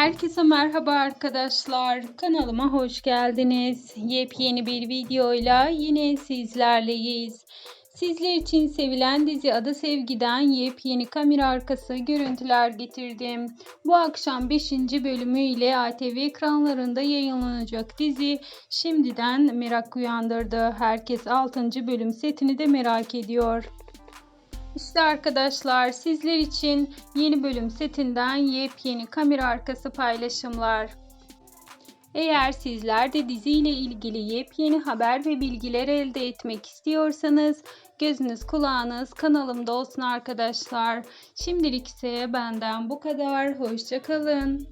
Herkese merhaba arkadaşlar. Kanalıma hoş geldiniz. Yepyeni bir videoyla yine sizlerleyiz. Sizler için sevilen dizi Ada Sevgi'den yepyeni kamera arkası görüntüler getirdim. Bu akşam 5. bölümüyle ATV ekranlarında yayınlanacak dizi şimdiden merak uyandırdı. Herkes 6. bölüm setini de merak ediyor. İşte arkadaşlar sizler için yeni bölüm setinden yepyeni kamera arkası paylaşımlar. Eğer sizler de diziyle ilgili yepyeni haber ve bilgiler elde etmek istiyorsanız gözünüz kulağınız kanalımda olsun arkadaşlar. Şimdilik ise benden bu kadar. Hoşçakalın.